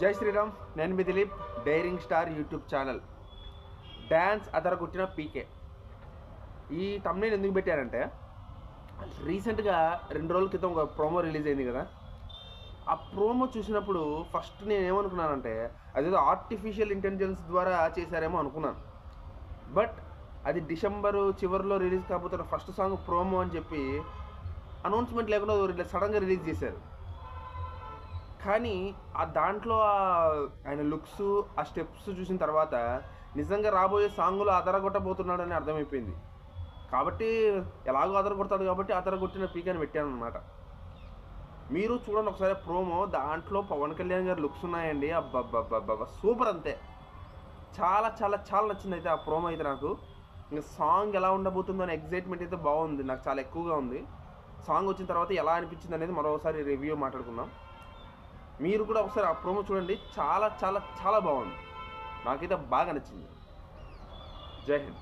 జై శ్రీరామ్ నేను మీ Dilip daring star YouTube channel. Dance అదరగొట్టిన PK. ఈ తమ్నేన్ ఎందుకు పెట్టారంటే రీసెంట్గా రెండు రోజుల క్రితం ఒక ప్రోమో రిలీజ్ అయింది కదా. ఆ ప్రోమో చూసినప్పుడు ఫస్ట్ నేను ఏమనుకున్నానంటే అదేదో ఆర్టిఫిషియల్ ఇంటెలిజెన్స్ ద్వారా చేశారేమో అనుకున్నాను. బట్ అది డిసెంబరు చివరిలో రిలీజ్ కాబోతున్న ఫస్ట్ సాంగ్ ప్రోమో అని చెప్పి అనౌన్స్మెంట్ లేకుండా సడన్గా రిలీజ్ చేశారు. కానీ ఆ దాంట్లో ఆయన లుక్స్ ఆ స్టెప్స్ చూసిన తర్వాత నిజంగా రాబోయే సాంగ్లో అదరగొట్టబోతున్నాడని అర్థమైపోయింది. కాబట్టి ఎలాగో అదరగొడతాడు కాబట్టి అదరగొట్టిన పీక్ అని పెట్టాను అనమాట మీరు చూడండి ఒకసారి ప్రోమో దాంట్లో పవన్ కళ్యాణ్ గారి లుక్స్ ఉన్నాయండి. అబ్బబ్బబ్బబ్బ సూపర్ అంతే. చాలా చాలా చాలా నచ్చింది అయితే ఆ ప్రోమో అయితే నాకు. ఇంకా సాంగ్ ఎలా ఉండబోతుందో అనే ఎగ్జైట్మెంట్ అయితే బాగుంది. నాకు చాలా ఎక్కువగా ఉంది. సాంగ్ వచ్చిన తర్వాత ఎలా అనిపించింది అనేది మరోసారి రివ్యూ మాట్లాడుకుందాం. మీరు కూడా ఒకసారి ఆ ప్రోమో చూడండి. చాలా చాలా చాలా బాగుంది. నాకైతే బాగా నచ్చింది. జై హింద్.